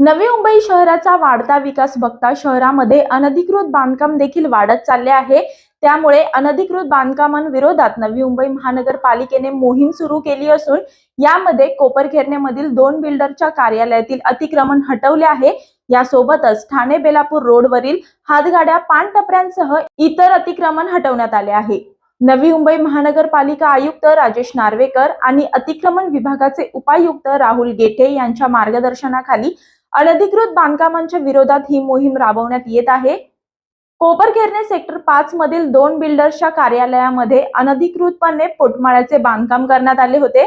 नवी मुंबई शहराचा वाढता विकास बघता शहरामध्ये अनधिकृत बांधकाम देखील वाढत चालले आहे. त्यामुळे अनधिकृत बांधकामांविरोधात नवी मुंबई महानगरपालिकेने मोहीम सुरू केली असून यामध्ये कोपरखेरणेमधील दोन बिल्डरच्या कार्यालयातील अतिक्रमण हटवले आहे. यासोबतच ठाणे बेलापूर रोडवरील हातगाड्या पानटपऱ्यांसह इतर अतिक्रमण हटवण्यात आले आहे. नवी मुंबई महानगरपालिका आयुक्त राजेश नार्वेकर आणि अतिक्रमण विभागाचे उपायुक्त राहुल गेठे यांच्या मार्गदर्शनाखाली अनधिकृत बांधकामांच्या विरोधात ही मोहीम राबवण्यात येत आहे. कोपरखेरणे सेक्टर पाच मधील दोन बिल्डर्सच्या कार्यालयामध्ये अनधिकृतपणे पोटमाळ्याचे बांधकाम करण्यात आले होते.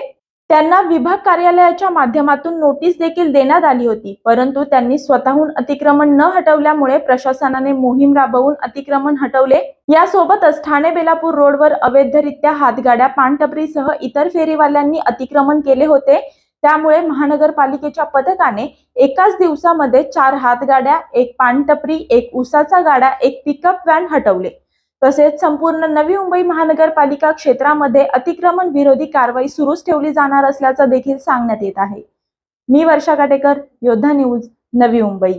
त्यांना विभाग कार्यालयाच्या माध्यमातून नोटीस देखील देण्यात आली होती परंतु त्यांनी स्वतःहून अतिक्रमण न हटवल्यामुळे प्रशासनाने मोहीम राबवून अतिक्रमण हटवले. यासोबतच ठाणे बेलापूर रोडवर अवैधरित्या हातगाड्या पानटपरीसह इतर फेरीवाल्यांनी अतिक्रमण केले होते. त्यामुळे महानगरपालिकेच्या पथकाने एकाच दिवसामध्ये चार हातगाड्या एक पानटपरी एक उसाचा गाडा एक पिकअप व्हॅन हटवले. तसेच संपूर्ण नवी मुंबई महानगरपालिका क्षेत्रामध्ये अतिक्रमण विरोधी कारवाई सुरूच ठेवली जाणार असल्याचं देखील सांगण्यात येत आहे. मी वर्षा काटेकर योद्धा न्यूज नवी मुंबई.